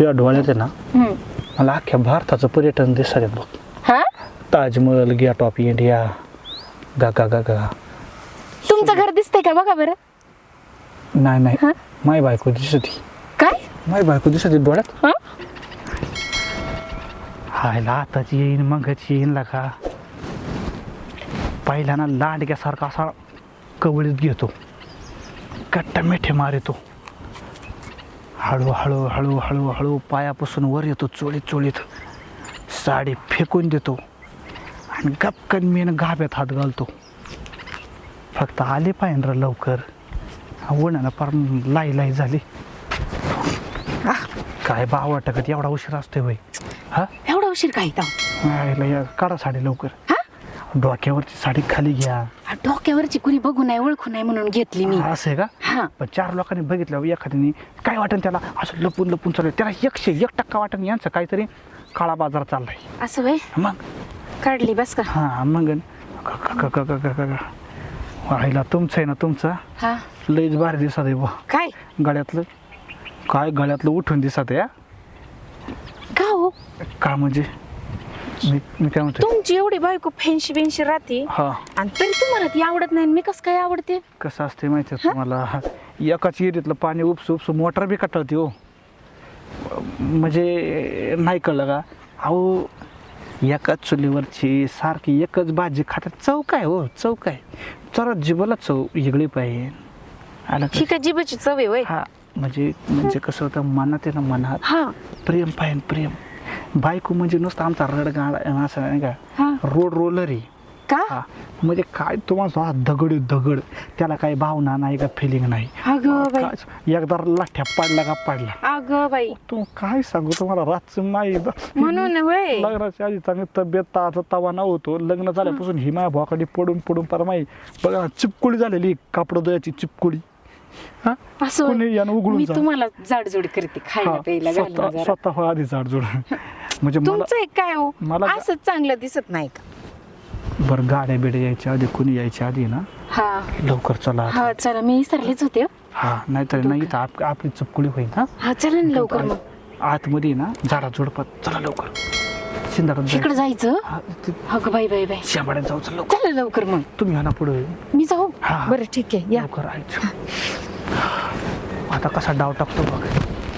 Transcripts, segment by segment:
तुझ्या डोळ्यात आहे ना हम्म. मला अख्ख्या भारताचं पर्यटन दिसत बघ. हा? ताजमहल गेट ऑफ इंडिया गा गा गा गा. तुमचं घर दिसतंय का बघा बरं? नाही नाही. हा? माय बायको दिसत. काय? माय बायको दिसत डोळ्यात. हा? हायला आताच येईन मगच येईन का? पहिला ना लांडग्यासारखा असा कवळीत घेतो. कट्टा मिठे मारितो. हळू हळू हळू हळू हळू पायापासून वर येतो चोळीत चोळीत. साडी फेकून देतो. आणि गपकन मीन गाभ्यात हात घालतो. फक्त आले पाहिजे र लवकर. उन्हानं फार लाई लाई झाली. काय बाव वाटत एवढा उशीर असतोय बाई. हा? एवढा उशीर काय काढा साडी लवकर? डोक्यावरची साडी खाली घ्या. हा, डोक्यावरची कुणी बघू नाही ओळखू नाही म्हणून घेतली मी. असं आहे का? हा. पण चार लोकांनी बघितलं एखाद्याने काय वाटन त्याला? असं लपून लपून चालू त्याला एकशे एक टक्का वाटन यांचं काहीतरी काळा बाजार चाललाय. असं वय? मग? काढली बस का? हा मग? व्हायला तुमचं आहे ना तुमचं? हा. लईच भारी दिसत आहे बा. काय? गळ्यातलं? काय गळ्यातलं उठून दिसत आहे हा? का हो? का म्हणजे? मी मी काय म्हणतो तुमची एवढी बायको फॅन्शी बेनशी राहते. हा. आणि तरी तुम्हाला ती आवडत नाही आणि मी कसं काय आवडते? कसं असते माहिती आहे तुम्हाला? एकाच एरीतलं पाणी उपसू उपसू मोटर बी कटवते हो. म्हणजे नाही कळलं का? अहो एकाच चुलीवरची सारखी एकच भाजी खातात चव काय हो? चव काय? जरा जिभेला चव वेगळी पाहिजे. आलं का? ही काय जिभेची चव आहे वय हा म्हणजे म्हणजे कसं होतं मनात आहे ना मनात हा. प्रेम पाहिजे प्रेम. बायको म्हणजे नुसतं आमचा रडगाड असं नाही का? रोड रोलर आहे. का? हा. म्हणजे काय तुम्हाला दगड आहे, दगड. त्याला काही भावना नाही का फिलिंग नाही. अगं बाई. काय- एकदा लाठ्या पडला का पडला अगं बाई. तू काय सांगू तुम्हाला रातचं माई म्हणून लग्नाच्या आधी चांगली तब्येत ताजा तवा नव्हतो. लग्न झाल्यापासून ही माया भावाकडे पडून पडून पर माई बघा ना, चिपकुळी झालेली कापड दयाची चिपकुळी. हा? असं. कोणी यानं उघडून मी जा तुम्हाला जाडजूड करते खायला हा, प्यायला घालून स्वतः जरा. स्वतः आधी जाडजोड. म्हणजे मला तुमचं एक काय हो? मला- असं चांगलं दिसत नाही का? बरं गाड्या बिड्या यायच्या आधी कोणी यायच्या आधी ना हा. लवकर चला. हा चला मी विसरलेच होते हो. हा नाहीतर नाही तर आप- आपली चपकुळी होईल हा हा चला ना लवकर मग. आतमध्ये ना झाडा झुडपात. चला लवकर. शिंदाडात इकडे जायचं. अगं बाई बाई बाई. शेंबाड्यात जाऊ चला लवकर. चला लवकर मग. तुम्ही हा ना पुढे. मी जाऊ? हा. बरं ठीक आहे या. लवकर आयचं. आता कसा डाव टाकतो बघ.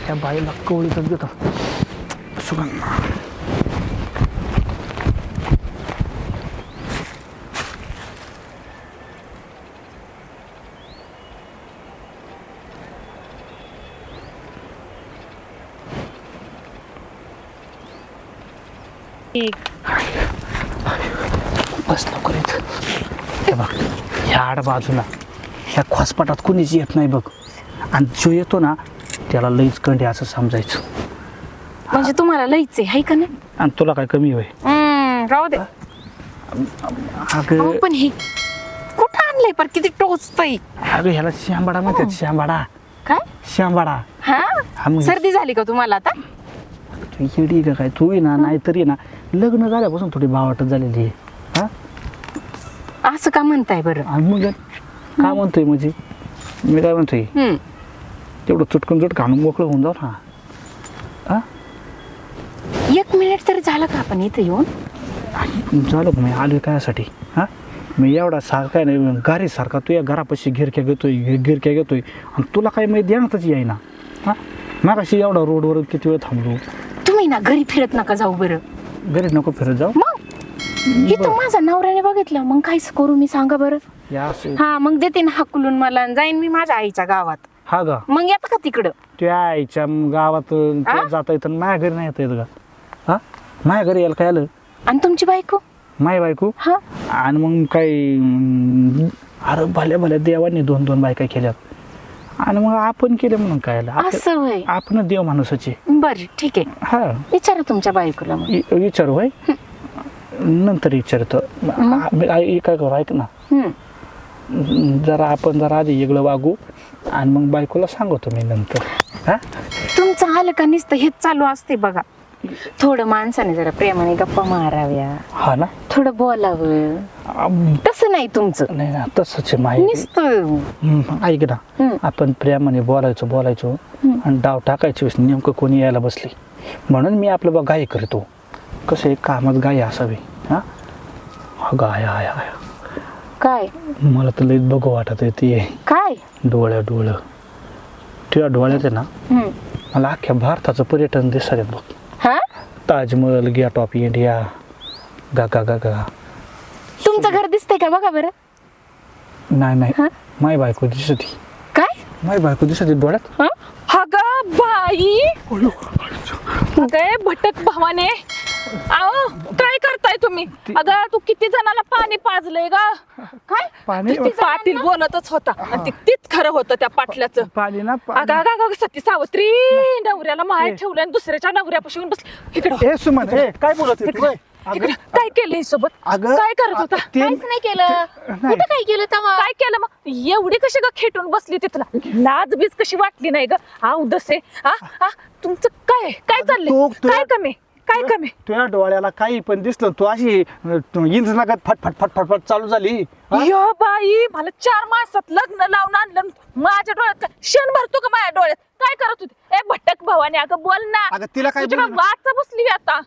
त्या बाईला कवळीतच घेतो. सुगंध. एक बस लवकर येत हे बघ ह्या आड बाजूला ह्या खोसपाटात कोणीच येत नाही बघ. आणि जो येतो ना त्याला लईच कंडे असं समजायचं. म्हणजे तुम्हाला लईच आहे हाय का नाही? आणि तुला काय कमी होय? हम्म, राहू दे. अगं अहो, पण हे कुठं आणलंय पर किती टोचतय? अगं ह्याला श्यामबाडा म्हणतात श्यामबाडा. काय? श्यामबाडा. हा? हा मग सर्दी झाली का तुम्हाला आता? तू येडी का काय? तू आहे ना नाहीतरी ना. लग्न झाल्यापासून थोडी भावाटत झालेली आहे. हा? असं का म्हणताय बरं? आणि मग काय? म्हणतोय म्हणजे? मी काय म्हणतोय? हम्म. तेवढं चुटकून चुटक आणून मोकळं होऊन जाऊ ना. हा? एक मिनिट तरी झालं का आपण इथं येऊन? झालं का मी? आलो कायासाठी? हा? मी एवढा सारखा आहे ना गारीसारखा तू या घरापाशी गिरक्या घेतोय गिर- गिरक्या घेतोय. आणि तुला काय माहिती देण्यातच येईना. हा? मागाशी एवढा रोडवर किती वेळ थांबलो. तुम्ही ना घरी फिरत नका जाऊ बरं. घरी नको फिरत जाऊ. मग? इथं माझा नवऱ्याने बघितलं. मग कायच करू मी सांगा बरं. या असं हा मग देते ना हाकलून मला आणि जाईन मी माझ्या आईच्या गावात. हा गा मग येतं का तिकडं? त्या आईच्या गावात आ? जाता येतं माझ्या घरी नाही येता येत का? हा? माझ्या घरी यायला काय आलं? आणि तुमची बायको? माय बायको? हा. आणि मग काही अं, अरे भल्या भल्या देवाने दोन दोन बायका केल्यात. आणि मग आपण केलं म्हणून काय आलं? असं होय. आपण देव माणसाचे बर ठीक आहे. हा. विचारा तुमच्या बायकोला मग. इ- विचारू होय? नंतर विचारतो. आ- काय करू? ऐक ना. हम्म. जरा आपण जरा आधी वेगळं वागू आणि मग बायकोला सांगतो मी नंतर. हा? तुमचं आलं का नुसतं हेच चालू असते बघा. थोडं माणसाने जरा प्रेमाने गप्पा माराव्या. हा ना? थोडं बोलावं. आम, तसं नाही तुमचं. नाही ना तसंच आहे माहिती. नुसतं. हम्म, ऐक ना हम्म. आपण प्रेमाने बोलायचो बोलायचो. आणि डाव टाकायची नेमकं कोणी यायला बसली. म्हणून मी आपलं बा गाय करतो. कसं आहे कामात गाय असावी हा? हा, गाय आय आय. काय? मला तर लई बघू वाटत आहे ती. काय? डोळ्या डोळं. तुझ्या डोळ्यात आहे ना हम्म. मला अख्ख्या भारताचं पर्यटन दिसत बघ. ताजमहल गेट ऑफ इंडिया गा गा गा गा. तुमचं घर दिसतंय का? बघा बरं. नाही नाही? माय बायको दिसत काय? माय बायको दिसत डोळ्यात. हा? अगं बाई. अगं भटक भावाने. आओ काय करताय तुम्ही? अगं तू किती जणाला पाणी पाजलंय गा? काय? पाणी ती पाटील बोलतच होता. आणि ते तीच खरं होतं त्या पाटल्याचं. पाणी ना अगं अगं अगं सती सावत्री नवऱ्याला माहेर ठेवलं आणि दुसऱ्याच्या नवऱ्यापाशी येऊन बसली. इकडं. ए सुमन ए काय बोलत आहे तू? ए, इकडं. अगं काय केलं सोबत? अगं काय करत होता? ते- काहीच नाही केलं. नाही. कुठं काय केलं तवा? काय केलं मग? एवढी कशी ग खेटून बसली तिथला? लाज बीज कशी वाटली नाही ग? हा उदसे हा हा तुमचं काय? काय तू- चाललंय? तू- काय कमी? काय कमी? तुझ्या डोळ्याला काही पण दिसलं तू अशी इंज नगत फट फट फट चालू झाली? यो बाई मला चार मासात लग्न लावून आणलं माझ्या डोळ्यात काय? क्षण भरतो का माझ्या डोळ्यात? काय करत होती? ए भटक भवानी अगं बोल ना. अगं तिला काय तुझ्या बोलू? वाचा बसली आता.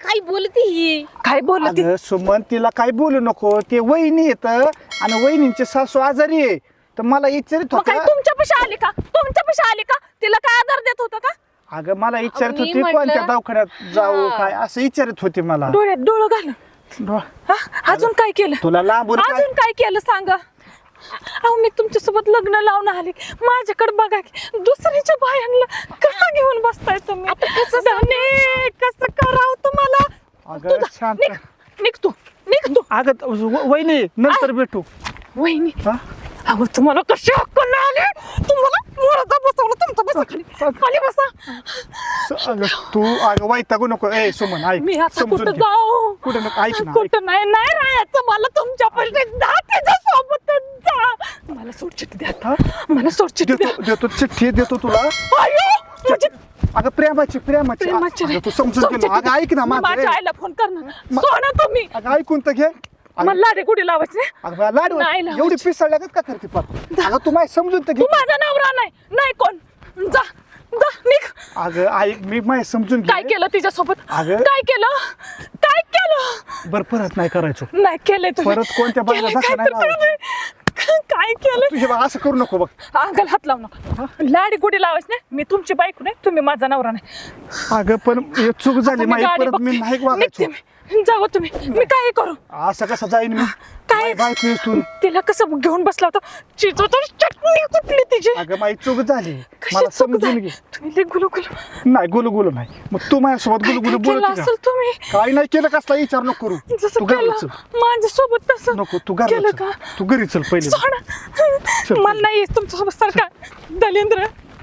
काय बोलती ही? काय बोलत? अगं सुमन तिला काय बोलू नको? ते वहिनी येत आणि वहिनींचे सासू आजारी आहे. तर मला विचारित मग काय होत आली का? तुमच्यापाशी आली का? तिला काय आधार देत होता का? अगं मला विचारित मी होती म्हटलं- कोणत्या दवाखान्यात जाऊ हा. काय असं विचारित होती मला. डोळ्यात डोळं घालून डोळ- हा? अजून काय केलं? तुला लांबून काय अजून काय केलं सांगा? अहो मी तुमच्यासोबत लग्न लावून आले. माझ्याकडे बघा की दुसऱ्याच्या बायांना कसं घेऊन बसताय तुम्ही? धने, कसं करावं तुम्हाला? अगं, तू जा, शांत. निघ. निघ तू. निघ तू. अगं व- वहिनी नंतर भेटू. वहिनी. हा? अहो तुम्हाला कशी हक्क नाही आली तुम्हाला मोराचा बसवलं तुमचं बसा खाली बसा स- अगं तू अगं वैतागू नको ए सुमन ऐक मी आता समजून कुठं घे. जाऊ कुठं नको ऐक ना ऐक. कुठं नाही नाही राहायचं मला तुमच्या पैसे जा त्याच्या सोबतच जा मला सोडचिट्टी द्या हा? मला सोडचिट्टी द्या देतो देतो चिठ्ठी देतो तुला अयो म्हणजे अगं प्रेमाची प्रेमाची प्रेमाची अगं, तू समजून घे ना. अगं ऐक ना मी माझं माझ्या ए. आईला फोन करणार सोडा तुम्ही अगं ऐकून तर घे अगं, मला लाडे गुडी लावायचे. अगं लाडू नाही लावायची. एवढी पिसळल्या का करते पार अगं तू माय समजून तर घे तू माझा नवरा नाही अगं ऐक मी माय समजून काय केलं तिच्यासोबत? अगं. काय केलं? काय केलं? बर परत नाही करायचो. नाही केलंय तुम्ही परत कोणत्या बाईला केलंय, धक्का काय नाही. काय केलं तुझे बा असं करू नको बघ. अंगाला हात लावू नका. लाडी गुडी लावायच नाही. मी तुमची बायको नाही तुम्ही माझा नवरा नाही. अगं पण हे चूक झाली आता मी माही गाडी परत मी बघते. नाही वागायचो. मी. जावं तुम्ही. मी काय करू? असं कसं जाईन मी? काय? बायको इथून तिला कसं घेऊन बसला होता? तर चटणी कुठली तिची? अगं माई चूक झाली. कशी मला चूक समजून झाली? घे. तुम्ही लई गुलू गुलू नाही गुलू गुलू नाही. मग तू माझ्यासोबत गुलू गुलू केलं बोलत असेल तुम्ही? काही नाही केलं कसला विचार नको करू. तू जसं घरी केलं चल. माझ्यासोबत तसं नको तू केलं घरी का? तू घरी चल पहिले. सोडा. मला नाही तुमच्यासोबत सारखा. दलेंद्र